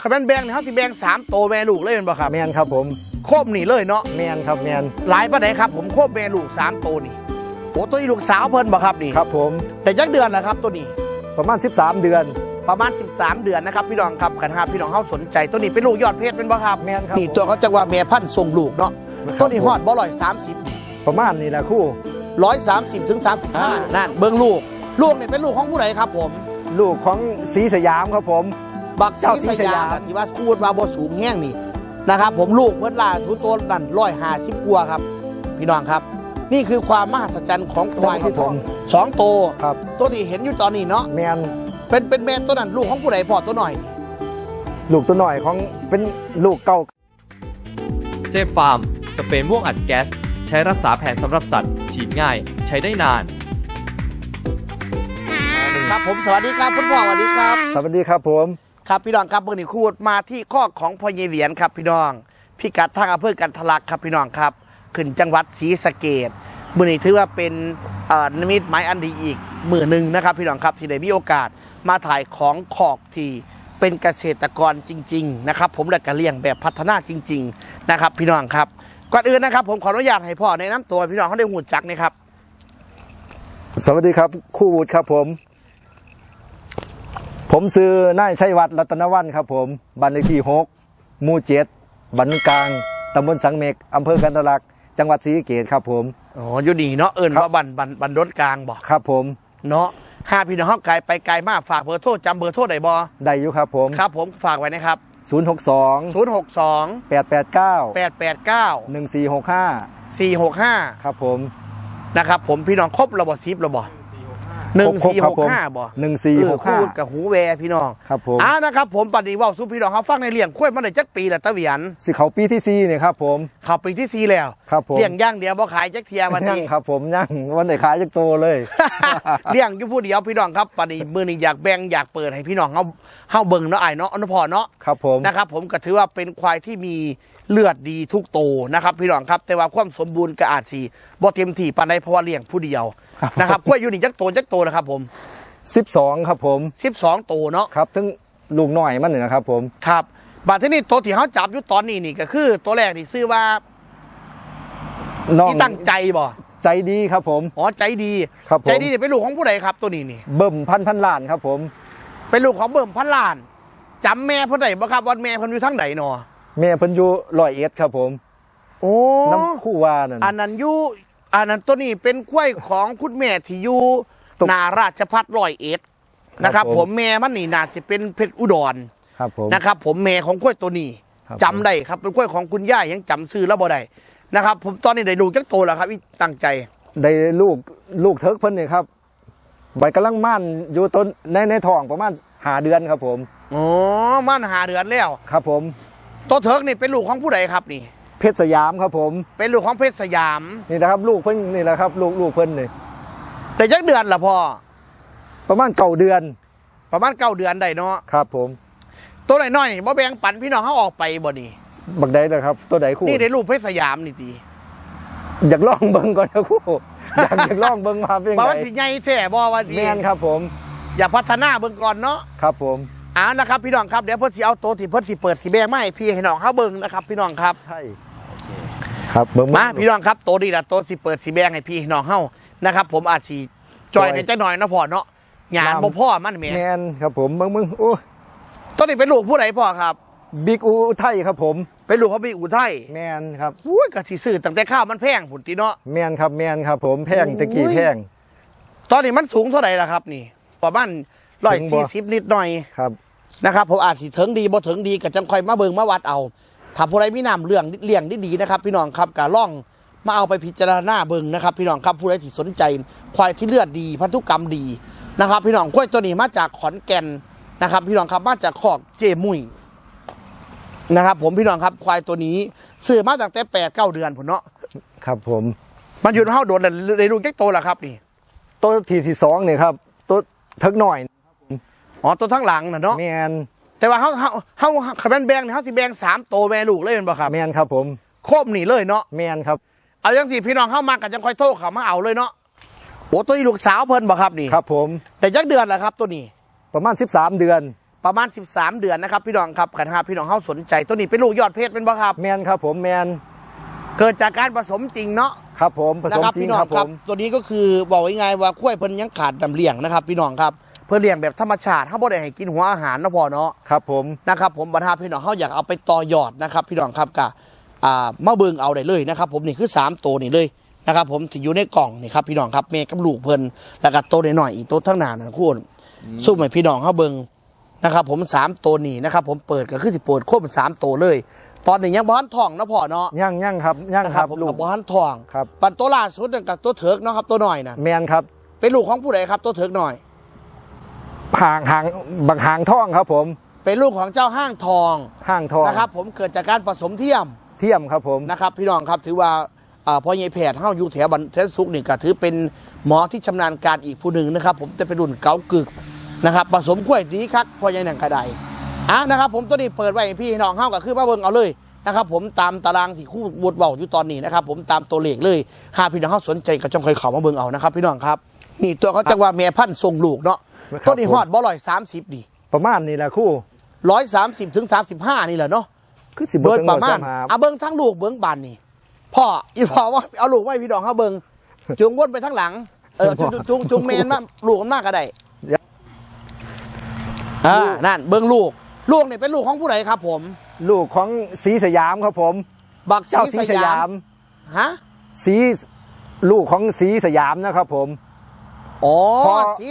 คันแม่นแบ่งนี่เฮาสิแบ่งสามโตวแม่ลูกเลยแม่นบ่ครับแมนครับผมโคมนี่เลยเนาะแมนครับแมนหลายปานใดครับ ผมโคมแม่ลูกสามโตวนี่โอ้ตัวนี้ลูกสาวเพิ่นบ่ครับนี่ครับผมแต่จักเดือนแล้วครับตัวนี้ประมาณ 13 เดือน ประมาณ 13 เดือนนะครับพี่น้องครับกันหากพี่น้องเฮาสนใจตัวนี้เป็นลูกยอดเพชรเป็นบ่ครับแม่นครับนี่ตัวเขาจะว่าแม่พันธุ์ทรงลูกเนาะครับตัวนี้ฮอดบ่ร้อยสามสิบประมาณนี้แหละครู่ร้อยสามสิบถึงสามสิบห้านั่นเบิ่งลูก ลูกเนี่ยเป็นลูกของผู้ใดครับผม ลูกของสีสยามครับผม บักเจ้าซีศรีสสยายามมที่ว่าพูดว่าบ่สูงแห้งนี่นะครับ ผมลูกเพิ่นล่าทุตัวนั่นร้อยห้าสิบกว่าครับ พี่น้องครับ นี่คือความมหัศจรรย์ของควายครับผมสองโตวครับตัวที่เห็นอยู่ตอนนี้เนาะแมนเป็นเป็นแม่ตัวนั้นลูกของผู้ใดพอตัวหน่อย ลูกตัวหน่อยของเป็นลูกเก่าเซฟฟาร์มสเปรย์ม่วงอัดแก๊ส ใช้รักษาแผลสำหรับสัตว์ฉีดง่าย ใช้ได้นานครับผมสวัสดีครับคุณพ่อสวัสดีครับ สวัสดีครับผม ครับพี่น้องครับเมื่อนี้คูดมาที่ข้อของพ่อเยเหวียนครับพี่น้องพี่กัดทางอำเภอกันทลักครับพี่น้องครับ ขึ้นจังหวัดศรีสะเกดมื่อนี้ถือว่าเป็นนิมิตหมายอันดีอีกมือหนึ่งนะครับ พี่น้องครับที่ได้มีโอกาสมาถ่ายของขอกที่เป็นเกษตรกรจริง ๆ นะครับ ผมและกะเลี้ยงแบบพัฒนาจริง ๆ นะครับ พี่น้องครับก่อนอื่นนะครับ ผมขออนุญาตให้พ่อแนะนำตัวพี่น้องเขาได้หูจักนะครับ สวัสดีครับคู่วุฒิครับผม ผมซื้อนายชัยวัฒน์รัตนวันครับผมบ้านเลขที่หกหมู่เจ็ดบ้านกลางตำบลสังเมกอำเภอกันทะลักจังหวัดศรีสะเกษครับผม อ๋ออยู่ดีเนาะเอิญครับ ว่าบันบันบันรถกลางบอกครับผมเนาะห้าพี่น้องเขาไกลไปไกลมากฝากเบอร์โทรจำเบอร์โทรได้บอได้อยู่ครับผม ครับ ผมฝากไว้นะครับ 0 6 2 0 6 2 8 8 9 8 8 9 1 4 6 5 4 6 5 ครับผมนะครับผมพี่น้องครบระบบซิประบอ หนึ่งครบสี่ครัหบกผมห้าบ่หนึ่งสี่หกห้าเออคูดกับหูแวพี่น้องครับผมอ่านะครับผมปัดนี้เว่าสู้พี่น้องเขาฟังในเลี้ยงกล้วยมาได้จักปีแล้วตะเวียนสิเขาปีที่สี่เนี่ยครับผมเขาปีที่สี่แล้วครับผมเลี้ยงย่างเดียวบ่ขายจักเทียวันยั่งนี้ครับ ผมยั่งวันไหนขายจักโตเลยเลี้ยงอยู่ผู้เดียวพี่น้องครับปัดนี้มือนี้อยากแบ่งอยากเปิดให้พี่น้องเขาเฮาเบิ่งเนาะไอ้เนาะอนพอเนาะครับผมนะครับผมก็ถือว่าเป็นควายที่มี เลือดดีทุกโตวนะครับ พี่น้องครับ แต่ว่าความสมบูรณ์ก็อาจสีบ่เต็มที่ปานใดเพราะว่าเลี้ยงผู้เดียวนะครับกล้วยอยู่นี่จักโตจักโตนะครับผมสิบสองครับผม 12 โตวเนาะครับทั้งลูกหน่อยมันหนึ่งนะครับผมครับบาดที่นี่ตัวที่เขาจับอยู่ตอนนี้นี่ก็คือ ตัวแรกนี่ชื่อว่าน้องที่ตั้งใจบ่ใจดีครับผมอ๋อใจดีครับผมใจดีนี่เป็นลูกของผู้ใดครับ ตัวนี้นี่เบิ่มพันพันล้านครับผม เป็นลูกของเบิ่มพันล้านจำแม่เพิ่นได้บ่ครับว่าแม่เพิ่นอยู่ทางไหนเนาะ แม่เพิ่นอยู่ร้อยเอ็ดครับผมโอ้น้ำคู่วานั่น อันนั้นอยู่อันนั้นตัวนี้เป็นกล้วยของคุณแม่ที่อยู่ตรงนาราชพัฒร้อยเอ็ดนะครับ ครับผผม มแม่มันนี่น่าจะเป็นเพชรอุดรครับผม นะครับ ผมแม่ของกล้วยตัวนี้ครับจำได้ครับเป็นกล้วยของคุณย่ายังจำซื้อแล้วบ่ได้นะครับ ผมตอนนี้ได้ลูกจักโตแล้วครับอีตั้งใจ ได้ลูกลูกเทิกเพิ่นนี่ครับใบกำลังม่านอยู่ต้นในในท้องประมาณหาเดือนครับผม อ๋อมันหาเดือนแล้ว ครับผม ตัวเถิกนี่เป็นลูกของผู้ใดครับนี่ เพชรสยามครับผม เป็นลูกของเพชรสยาม นี่นะครับ ลูกเพิ่นนี่แหละครับ ลูกลูกเพิ่นนี่แต่ยักเดือนละพ่อประมาณเก่าเดือน ประมาณเก้าเดือนได้เนาะครับผม ตัวน้อยๆนี่บ่แบ่งปันพี่น้องเขาออกไปบ่นี่บักใดนะครับ ตัวใดคู่นี่ได้ลูกเพชรสยามนี่ตีอยากลองเบิ่งก่อนนะคู่อยากอยากลองเบิ่งมาเป็นยังบ่ไงว่าสิใหญ่แท้บ่ว่าสิแม่นครับผม อย่าพัฒนาเบิ่งก่อนเนาะครับผม อ่านะครับพี่น้องครับเดี๋ยวเพิ่นสิเอาตัวที่เพิ่นสิเปิดสิแบ่งมาให้พี่ให้น้องเขาเบิ่งนะครับ พี่น้องครับ ใช่ครับเบิ่งมาพี่น้องครับตัวนี้ล่ะตัวสิเปิดสิแบ่งให้พี่ให้น้องเฮานะครับ ผมอาจสิจอยในจักหน่อยนะพ่อเนาะหยานบ่พ่อมันแหม่แมนครับผมเบิ่งมึงโอ้ตัวนี้เป็นลูกผู้ใดพ่อครับ บิ๊กอูไทยครับผมเป็นลูกของพี่อุทัยแมนครับอุ้ยก็สิซื้อตั้งแต่ข้าวมันแพงผุนตีเนาะ แมนครับแมนครับผมแพงโอ้ยตะกี้แพง ตอนนี้มันสูงเท่าไหร่ล่ะครับ นี่ประมาณร้อยถึงบ่ สี่สิบนิดหน่อย ครับ นะครับผมอาจสิถึงดีบ่ถึงดีก็จังค่อยมาเบิ่งมาวัดเอาถ้าผู้ใดมีน้ำเรื่องเลี้ยงดีๆนะครับ พี่น้องครับก็ล่องมาเอาไปพิจารณาเบิ่งนะครับ พี่น้องครับผู้ใดที่สนใจ ควายที่เลือดดีพันธุกรรมดีนะครับ พี่น้องควายตัวนี้มาจากขอนแก่นนะครับ พี่น้องครับมาจากคอกเจมุยนะครับผมพี่น้องครับควายตัวนี้ซื้อมาตั้งแต่แปดเก้าเดือนผุนเนาะครับผม มันอยู่ในเฮาโดนในลูกแก๊กโตแล้วครับนี่ตัวทีที่สองเนี่ยครับตัวเทิกหน่อย อ๋อตัวทั้งหลังน่ะเนาะแมนแต่ว่าเฮาเฮาเฮาขับแบนแบงเนี่ยเฮาสิแบงสามโตวแม่ลูกเลยแม่นบ่ครับแมนครับผมโคมนี่เลยเนาะแมนครับเอาจังสิพี่น้องเข้ามากันจังค่อยโทรเขามาเอาเลยเนาะโอ้ตัวนี้ลูกสาวเพิ่นบ่ครับนี่ครับผมแต่จักเดือนแล้วครับตัวนี้ ประมาณ 13 เดือน ประมาณ 13 เดือนนะครับพี่น้องครับกันหากพี่น้องเฮาสนใจตัวนี้เป็นลูกยอดเพชรเป็นบ่ครับ แมนครับผมแมนเกิดจากการผสมจริงเนาะครับผมผสมนะครับจริงพี่น้อคงรับคผรับม ตัวนี้ก็คือบอกง่ายๆว่าข้วยเพิ่นยังขาดน้ำเลี้ยงนะครับ พี่น้องครับ เพื่อเลี้ยงแบบธรรมชาติเขาบ่ได้ให้กินหัวอาหารเนาะพอเนาะครับผมนะครับผมบรรดาพี่น้องเขาอยากเอาไปต่อยอดนะครับ พี่น้องครับกะอ่ามาเบิ่งเอาได้เลยนะครับ ผมนี่คือสามตัวนี่เลยนะครับผมที่อยู่ในกล่องนี่ครับพี่น้องครับแม่กับลูกเพิ่นแล้วก็ตัวน้อยๆอีกตัวทั้งหน้านั่นคุณสู้ให้พี่น้องเขาเบิ่งนะครับ ผมสามตัวนี่นะครับ ผมเปิดก็คือสิเปิดโคตรเป็นสามตัวเลย ตอนนี้ยังบ้านทองนะพ่อเนาะย่างย่างครับย่างนะคครัรับบผมลูกักบบ้านทองครับปันตัวล่าสุดนั่นกับตัวเถิกเนาะครับตัวหน่อยนะแมนครับเป็นลูกของผู้ใดครับตัวเถิกหน่อย ห่างห่างบักห่างท่องครับผมเป็นลูกของเจ้าห้างทองห่างทองนะครับ ผมเกิดจากการผสมเทียมเทียมครับผมนะครับ พี่น้องครับถือว่าอ่าพ่อใหญ่แพทย์เฮาอยู่แถวบันเทนสุกนี่ก็ถือเป็นหมอที่ชำนาญการอีกผู้หนึ่งนะครับ ผมจะเป็นรุ่นเก๋ากึกนะครับผสมกล้วยดีคักพ่อใหญ่หนังกระไดอะนะครับ ผมตัวนี้เปิดไว้ให้พี่น้องเฮาก็คือมาเบิ่งเอาเลยนะครับผมตามตารางที่คู่บทเบาอยู่ตอนนี้นะครับ ผมตามตัวเลขเลยหากพี่น้องเฮาสนใจก็จงคอยเข้ามาเบิ่งเอานะครับ พี่น้องครับ นี่ตัวเขาจะว่าแม่พันธุ์ทรงลูกเนาะครับ ตัวนี้ผมฮอดบ่ร้อยสามสิบดิประมาณนี้แหละครู่ร้อยสามสิบถึงสามสิบห้านี่แหละเนาะคือสิบโดยถึงประมาณหาเอาเบิ้งทั้งลูกเบิ้งบานนี่พ่ออีพ่อว่าเอาลูกไว้พี่ดองเขาเบิ้งจุงวนไปทั้งหลังเออจุงจุงจุงจุงแมนมาลูกมันมากก็ได้อ่านั่นเบิ้งลูกลูกเนี่ยเป็นลูกของผู้ใดครับ ผม ลูกของสีสยามครับผม บักเจ้าสีสีสยายสามมฮะสีลูกของสีสยามนะครับผมอ๋อพ่อสี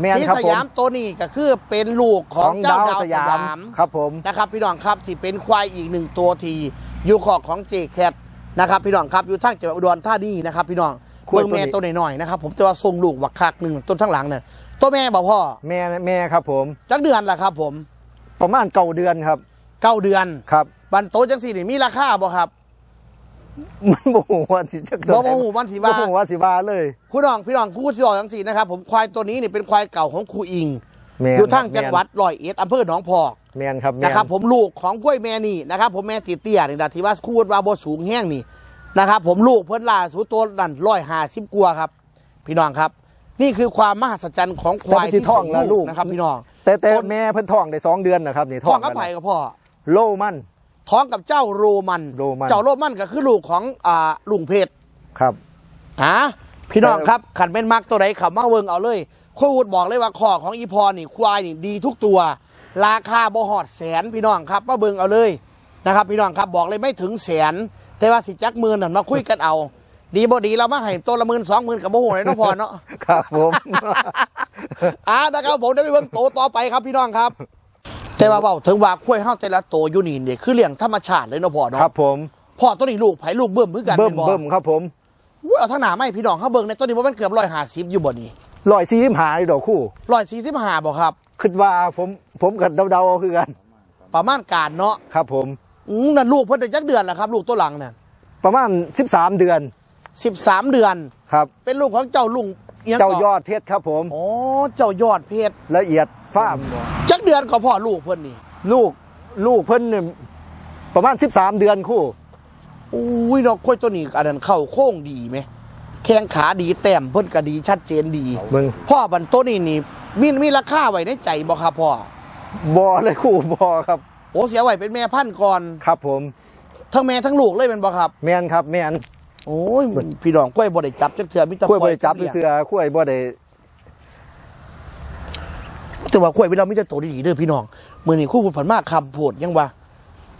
แมนสีครับสผมยามตัวนี้ก็คือเป็นลูกของเจ้าดาวสยามครับผม นะครับพี่น้องครับที่เป็นควายอีกหนึ่งตัวที่อยู่ขอกของเจแคทนะครับพี่น้องครับอยู่ทั้งจังหวัดอุดรธานีนะครับพี่น้องควายเบิ่งแม่ตัวนี้ตัวหน่อยๆนะครับผมจะว่าทรงลูกวักคักหนึ่งต้นทั้งหลังเนี่ยตัวแม่บอกพ่อแม่แม่ครับผม จักเดือนละครับผมประมาณเก้าเดือนครับเก้าเดือน ครับ บันโตจังสี่นี่มีราคาบ่ครับ มันบ่ฮู้ว่าสิจักบ่บ่ฮู้วันสิว่าบ่ฮู้ว่าสิว่าเลยคุณน้องพี่น้องคู่ที่ออกจังสี่นะครับผมควายตัวนี้นี่เป็นควายเก่าของครูอิงแม่นอยู่ทั้งครับจังหวัดร้อยเอ็ดอำเภอหนองพอกแม่นครับแม่นะครับ ผมลูกของกล้วยแม่นี่นะครับผมแม่ตีเตี้ยนี่นะที่ว่าคูดว่าบ่สูงแห้งนี่นะครับผมลูกเพิ่นล่าสุดตัวนั่นร้อยห้าสิบกว่าครับ พี่น้องครับ นี่คือความมหัศจรรย์ของควายแต่มันสิที่ท้ส่องงแล้วลูลูกกนะครับ พี่น้อง แต่แต่ต้นแม่เพิ่นท้องได้สองเดือนนะครับนี่ท้องกับกัไผ่กับพ่อโลมัน ท้องกับเจ้าโรมันโรมันเจ้าโรมันก็คือลูกของอ่าลุงเพชรครับอะพี่น้องแต่ครับขันเป็นมักตัวไหนขับมาเวิงเอาเลยโควูดบอกเลยว่าคอของอีพอนี่ควายนี่ดีทุกตัว ราคาบ่หอดแสนพี่น้องครับมาเบิงเอาเลยนะครับ พี่น้องครับบอกเลยไม่ถึงแสน แต่ว่าสิจักหมื่นน่ะมาคุยกันเอา ดีบ่ดีเรามาให้ตัวละหมื่นสองหมื่นกับโมโหเลยเนาะพอเนาะครับผมอ่านะครับผมได้ไปเบิ่งโตต่อไปครับพี่น้องครับ แต่ว่าเบาถึงว่าคุ้วยเฮาแต่ละโตอยู่นี่เนี่ยคือเลี้ยงธรรมชาติเลยเนาะพ่อเนาะครับผมพ่อตัวนี้ลูกไผ่ลูกเบิ่มเหมือนกันเบิ่มแนบ่เบิ่มครับผมอุ๊ยเอาทั้งหน้าไม่พี่น้องเขาเบิ่งในตัวนี้ว่ามันเกือบร้อยห้าสิบอยู่บ่นี่ร้อยสี่สิบห้าเลยดอกคู่ร้อยสี่สิบห้าบ่ครับ คิดว่าผมผมกับเดาๆเอาคือกันประมาณการเนาะครับผม อืมนั่นลูกเพิ่นได้จักเดือนแล้วครับ ลูกตัวหลังเนี่ยประมาณ 13 เดือนสิบสามเดือน ครับ เป็นลูกของเจ้าลุงงเจ้าก่ยอดเพชรครับผม อ๋อ เจ้ายอดเพชรละเอียด ฟ้าร์มจักเดือนก็พ่อลูกเพิ่นนี่ลูกลูกเพิ่นเนี่ยประมาณ 13 เดือนคู่ อุ้ยเนาะค่อยตัวนี้อันนั้นเข้าโค้งดีไหมแข้งขาดีแต้มเพิ่นก็ดีชัดเจนดี มึง พ่อบันตัวนี้นี่มีมีราคาไว้ในใจบ่ครับพ่อ บอเลยคู่บอครับ โอ้เสียไว้เป็นแม่พันธุ์ก่อนครับผม ทั้งแม่ทั้งลูกเลยเป็นบ่ครับ แมนครับแมนโอ้ยพี่น้องกล้วยบ่ได้จับจักเทื่อมีแต่คุ้ยปบล่อยริจับลี้ยงเสือคุ้ยบ่ได้ แต่ว่ากล้วยเราไม่จะโตดีๆเด้อพี่น้องมือนี่คู่พูดผ่านมากคำพูดยังว่า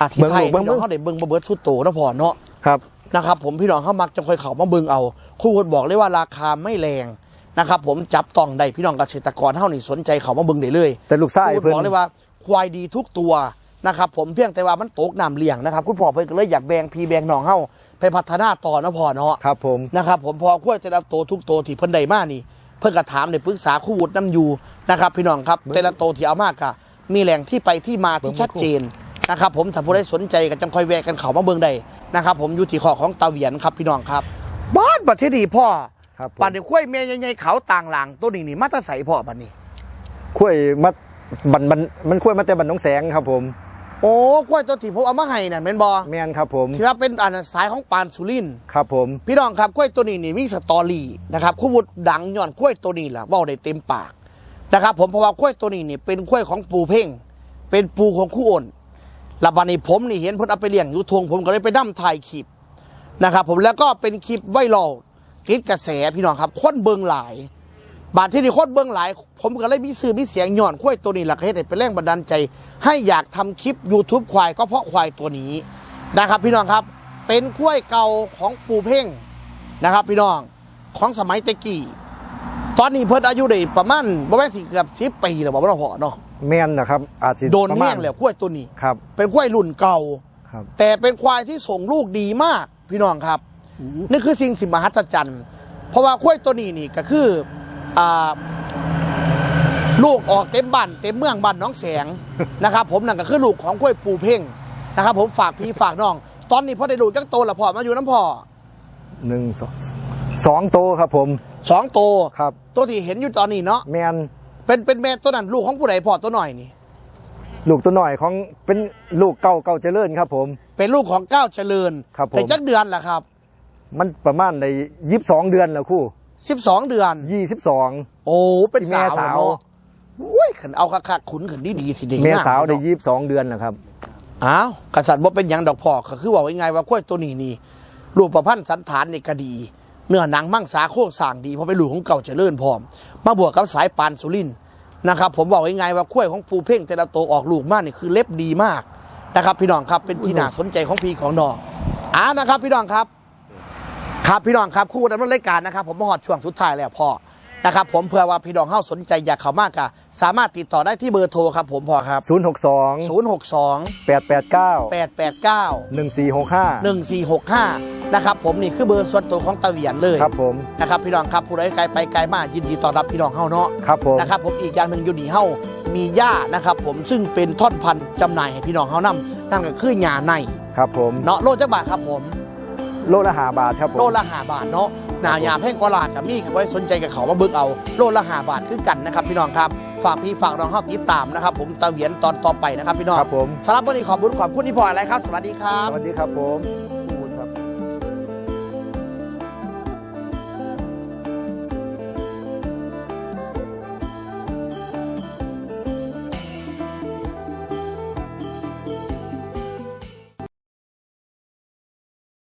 อธิไทยพี่น้องเขาได้เบิ่งบ่เบิดชุดโตนะพอเนาะครับนะครับผมพี่น้องเขามักจะคอยเขามาเบิ่งเอา คู่พูดบอกเลยว่าราคาไม่แรงนะครับผมจับต้องได้พี่น้องเกษตรกรเท่านี่สนใจเขามาเบิ่งได้เลย แต่ลูกไส้คู่พูดเพิ่นบอกเลยว่า ควายดีทุกตัวนะครับผมเพียงแต่ว่ามันตกน้ำเลี้ยงนะครับ คุณพ่อเพิ่นก็เลยอยากแบ่งพี่แบ่งน้องเฮาไปพัฒนาต่อนะพ่อเนาะครับผมนะครับผมพอขั้วแต่ละโตวทุกโตวที่เพิ่นได้มานี่ เพิ่นก็ถามในปรึกษาคู่วุฒิน้ำอยูนะครับ พี่น้องครับแต่ละโตวที่เอามากกะมีแหล่งที่ไปที่มาที่ชัดเจนนะครับ ผมถ้าผู้ใดสนใจก็จังคอยแวะกันเขามาเบิ่งได้นะครับ ผมอยู่ที่ขอของตาเหวียนครับพี่น้องครับ บ้านประเทศนี้พ่อครับผมปันในขั้วยเมียใหญ่ๆเขาต่างหลังตัวนี้นี่มาแตาใสพ่อบัดนี้คุ้ยมาบันบันมันคุ้ยมาแต่บันน้องแสงครับผม โอ้ขั้วยตัวที่ผมเอามาให้นั่นเป็นบอแมนครับผมที่ว่าเป็นอันสายของปานสุรินทร์ครับผม พี่น้องครับกล้วยตัวนี้นี่มีสตอรี่นะครับคู่วุฒิดังย้อนกล้วยตัวนี้แหละเว่าได้เต็มปากนะครับผมเพราะว่ากล้วยตัวนี้นี่เป็นกล้วยของปูเพ่ง เป็นปูของคู่อ่นและบัดนี้ผมนี่เห็นเพิ่นเอาไปเลี้ยงอยู่ทงผมก็เลยไปนั่ถ่ายคลิปนะครับผมแล้วก็เป็นคลิปไวรัลติดกระแสพี่น้องครับคนเบิงหลาย บาดที่นี่คนเบื้องหลาย ผมก็เลยมีสื่อมีเสียงย่อนควายตัวนี้หลักเหตุให้เป็นแรงบันดาลใจ ให้อยากทำคลิป YouTube ควายก็เพราะควายตัวนี้นะครับ พี่น้องครับเป็นควายเก่าของปู่เพ่งนะครับ พี่น้องของสมัยตะกี้ตอนนี้เพิ่นอายุได้ประมาณประมาณสิเกือบสิบปีแล้วบอกว่าเราพอเนาะแม่นนะครับ อาจจะโดนประมาแห้ณงแล้วควายตัวนี้ครับ เป็นควายรุ่นเก่าครับ แต่เป็นควายที่ส่งลูกดีมากพี่น้องครับ นี่คือสิ่งสิมหัศจรรย์เพราะว่าควายตัวนี้นี่ก็คืออ่า ลูกออกเต็มบ้านเต็มเมืองบ้านหน้องแสงนะครับ ผมนั่นก็คือลูกของควายปูเพ่งนะครับ ผมฝากพี่ฝากน้อง ตอนนี้พ่อได้ลูกจังโตแล้วพ่อมาอยู่น้ำพ่อหนึ่งสองสองโตครับผมสองโตครับ ตัวที่เห็นอยู่ตอนนี้เนาะแมนเป็นเป็นแม่ตัวนั้นลูกของผู้ใดพ่อตัวหน่อยนี่ลูกตัวหน่อยของเป็นลูกเก่าเก่าเจริญครับ ผม เป็นลูกของก้าวเจริญครับผมเป็นจักเดือนละครับ มันประมาณในยี่สิบสองเดือนแล้วคู่ สิบสองเดือน ยี่สิบสอง โอ้เป็นแม่สาวสาว เนาะอุ้ยขันเอาคักๆขุนขันดีดีๆสิเด็กแม่สาวงได้เนะยี่สิบสองเดือนนะครับ อ้าวกษัตริย์บ่เป็นหยังดอกพ่อก็คือว่าไว้ไงว่าข้อยตัวนี้นี่รูปประพันธ์สันฐานนี่ก็ดี เนื้อหนังมั่งสาโครงสร้างดีเพราะเป็นลูกของเก่าเจริญพร้อม มาบวกกับสายปานสุรินทร์นะครับ ผมบอกไว้ไงว่าข้อยของปูเพ่งแต่ละตัวออกลูกมากนี่คือเล็บดีมากนะครับ พี่น้องครับเป็นที่น่าสนใจของพี่ของน้องอ่านะครับ พี่น้องครับ ครับพี่น้องครับคู่ดำเนินรายการนะครับ ผมมาหอดช่วงสุดท้ายแล้วพ่อนะครับ ผมเพื่อว่าพี่น้องเข้าสนใจอยากเข้ามากะสามารถติดต่อได้ที่เบอร์โทรครับผมพ่อครับศูนย์หกสอง062แปดแปดเก้า889หนึ่งสี่หกห้า1465นะครับผมนี่คือเบอร์ส่วนตัวของตะเวียนเลยครับผมนะครับพี่น้องครับผู้ใดไกลไปไกลมายินดีต้อนรับพี่น้องเฮาเนาะครับผมนะครับผมอีกอย่างหนึ่งอยู่นี่เฮามีหญ้านะครับผมซึ่งเป็นท่อนพันธุ์จำหน่ายให้พี่น้องเฮานํนั่นก็คือหญ้าในครับผมเนาะโลจักบาทครับผม โลละหาบาทครับผมโลละห้าบาทเนาะหนาหญ้าแพงกว่าลาดกับมีครับบ่ได้สนใจกับเขามาเบิ่งเอาโลละห้าบาทคือกันนะครับพี่น้องครับฝากพี่ฝากน้องเฮาติดตามนะครับผมตะเวียนตอนต่อไปนะครับพี่น้องครับผมสำหรับวันนี้ขอบคุณขอบคุณที่พออะไรครับ สวัสดีครับ สวัสดีครับผม